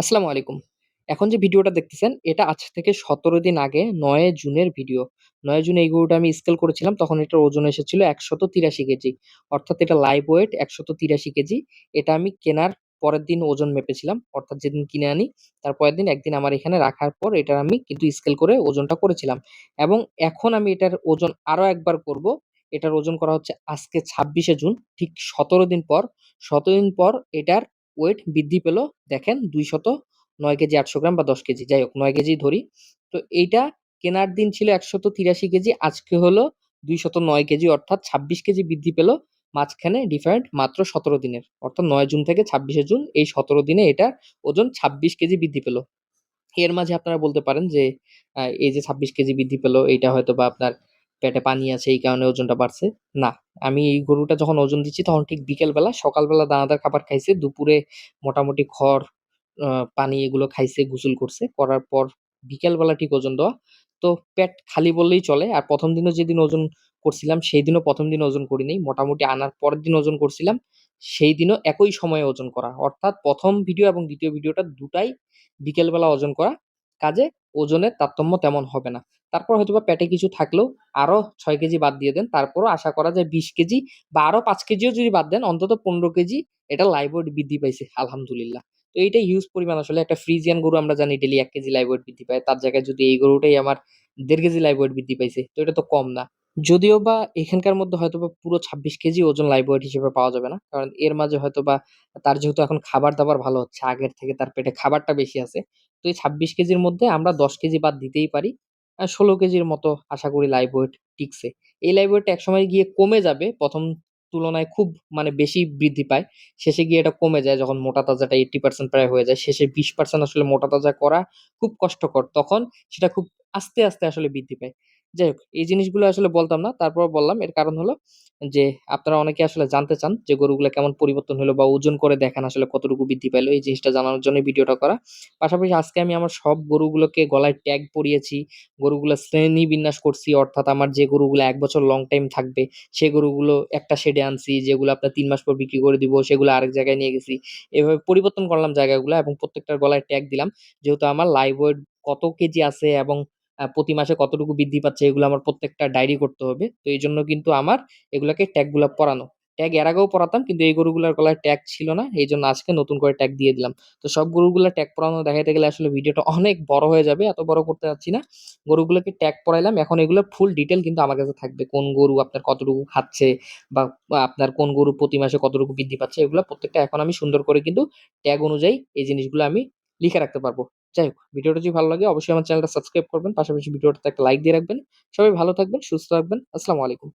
আসসালামু আলাইকুম। এখন যে ভিডিওটা দেখতেছেন, এটা আজ থেকে ১৭ দিন আগে নয় জুনের ভিডিও। নয় জুন এই গরুটা আমি স্কেল করেছিলাম, তখন এটার ওজন এসেছিল ১৮৩ কেজি। অর্থাৎ এটা লাইভ ওয়েট ১৮৩ কেজি। এটা আমি কেনার পরের দিন ওজন মেপেছিলাম। অর্থাৎ যেদিন কিনে আনি, তার পরের দিন একদিন আমার এখানে রাখার পর এটার আমি কিন্তু স্কেল করে ওজনটা করেছিলাম। এবং এখন আমি এটার ওজন আরও একবার করব। এটার ওজন করা হচ্ছে আজকে ২৬শে জুন, ঠিক ১৭ দিন পর। ১৭ দিন পর এটার ওয়েট বৃদ্ধি পেল দেখেন ২০৯ কেজি ৮০০ গ্রাম বা ১০ কেজি যাই হোক নয় কেজি ধরি। তো এইটা কেনার দিন ছিল ১৮৩ কেজি আজকে হলো ২০৯ কেজি অর্থাৎ ২৬ কেজি বৃদ্ধি পেল। মাঝখানে ডিফারেন্ট মাত্র ১৭ দিনের। অর্থাৎ নয় জুন থেকে ২৬শে জুন এই ১৭ দিনে এটার ওজন ২৬ কেজি বৃদ্ধি পেল। এর মাঝে আপনারা বলতে পারেন যে এই যে ২৬ কেজি বৃদ্ধি পেল এইটা হয়তো বা আপনার পেটে পানি আছে এই কারণে ওজনটা বাড়ছে। না, আমি এই গরুটা যখন ওজন দিচ্ছি তখন ঠিক বিকেলবেলা, সকালবেলা দানাদার খাবার খাইছে, দুপুরে মোটামুটি খড়, পানি এগুলো খাইছে, গোসল করছে। করার পর বিকেলবেলা ঠিক ওজন দেওয়া। তো পেট খালি বললেই চলে। আর প্রথম দিনও যেদিন ওজন করছিলাম সেই দিনও প্রথম দিন ওজন করি নাই। মোটামুটি আনার পরের দিন ওজন করছিলাম। সেই দিনও একই সময়ে ওজন করা। অর্থাৎ প্রথম ভিডিও এবং দ্বিতীয় ভিডিওটা দুটাই বিকেলবেলা ওজন করা। কাজে ওজনের তারতম্য তেমন হবে না। তারপর হয়তোবা পেটে কিছু থাকলেও আরও ছয় কেজি বাদ দিয়ে দেন। তারপরও আশা করা যায় ২০ কেজি বা আরও পাঁচ কেজিও যদি বাদ দেন, অন্তত ১৫ কেজি এটা লাইভ ওয়েট বৃদ্ধি পাইছে, আলহামদুলিল্লাহ। তো এইটা হিউজ পরিমাণ আসলে একটা ফ্রিজিয়ান গরু আমরা জানি ডেলি এক কেজি লাইভ ওয়েট বৃদ্ধি পায়। তার জায়গায় যদি এই গরুটাই আমার দেড় কেজি লাইভ ওয়েট বৃদ্ধি পাইছে, তো এটা তো কম না। যদিও বা এখানকার মধ্যে হয়তো বা পুরো ২৬ কেজি ওজন লাইভ ওয়েট হিসেবে পাওয়া যাবে না। কারণ এর মাঝে হয়তোবা তার যেহেতু এখন খাবার-দাবার ভালো হচ্ছে, আগের থেকে তার পেটে খাবারটা বেশি আছে। তো এই ২৬ কেজির মধ্যে আমরা ১০ কেজি বাদ দিতেই পারি। ১৬ কেজির মতো আশা করি লাইভ ওয়েট টিকছে। এই লাইভ ওয়েটটা একসময় গিয়ে কমে যাবে। প্রথম তুলনায় খুব মানে বেশি বৃদ্ধি পায়। শেষে গিয়ে এটা কমে যায়, যখন মোটা তাজাটা 80% প্রায় হয়ে যায়। শেষে 20% আসলে মোটা তাজা করা খুব কষ্টকর। তখন সেটা খুব আস্তে, আস্তে আসলে বৃদ্ধি পায়। যাই হোক এই জিনিসগুলো আসলে বলতাম না। তারপরও বললাম এর কারণ হলো যে আপনারা অনেকে আসলে জানতে চান যে গরুগুলা কেমন পরিবর্তন হলো বা ওজন করে দেখান আসলে কতটুকু বৃদ্ধি পাইলো এই জিনিসটা জানানোর জন্যই ভিডিওটা করা। পাশাপাশি আজকে আমি আমার সব গরুগুলোকে গলায় ট্যাগ পরিয়েছি। গরুগুলা শ্রেণি বিন্যাস করছি অর্থাৎ আমার যে গরুগুলা ১ বছর লং টাইম থাকবে সে গরুগুলো একটা শেডে আনছি। যেগুলো আপনার ৩ মাস পর বিক্রি করে দিব সেগুলো আরেক জায়গায় নিয়ে গেছি। এভাবে পরিবর্তন করলাম জায়গাগুলা এবং প্রত্যেকটার গলায় ট্যাগ দিলাম। যেহেতু আমার লাইভ কত কেজি আছে এবং প্রতি মাসে কতটুকু বৃদ্ধি পাচ্ছে এগুলো আমার প্রত্যেকটা ডায়েরি করতে হবে। তো এই জন্য কিন্তু আমার এগুলাকে ট্যাগগুলা পরানো। ট্যাগ এর আগেও পরাতাম, কিন্তু এই গরুগুলোর গলায় ট্যাগ ছিল না। এই জন্য আজকে নতুন করে ট্যাগ দিয়ে দিলাম। তো সব গরুগুলো ট্যাগ পরানো দেখাতে গেলে আসলে ভিডিওটা অনেক বড় হয়ে যাবে। এত বড় করতে চাচ্ছি না। গরুগুলোকে ট্যাগ পরাইলাম। এখন এগুলোর ফুল ডিটেল কিন্তু আমার কাছে থাকবে। কোন গরু আপনার কতটুকু খাচ্ছে বা আপনার কোন গরু প্রতি মাসে কতটুকু বৃদ্ধি পাচ্ছে, এগুলো প্রত্যেকটা এখন আমি সুন্দর করে কিন্তু ট্যাগ অনুযায়ী এই জিনিসগুলো আমি লিখে রাখতে পারব। যাই হোক ভিডিওটা যদি ভালো লাগে অবশ্যই আমার চ্যানেলটা সাবস্ক্রাইব করবেন। পাশাপাশি ভিডিওটাতে একটা লাইক দিয়ে রাখবেন। সবাই ভালো থাকবেন, সুস্থ থাকবেন। আসসালামু আলাইকুম।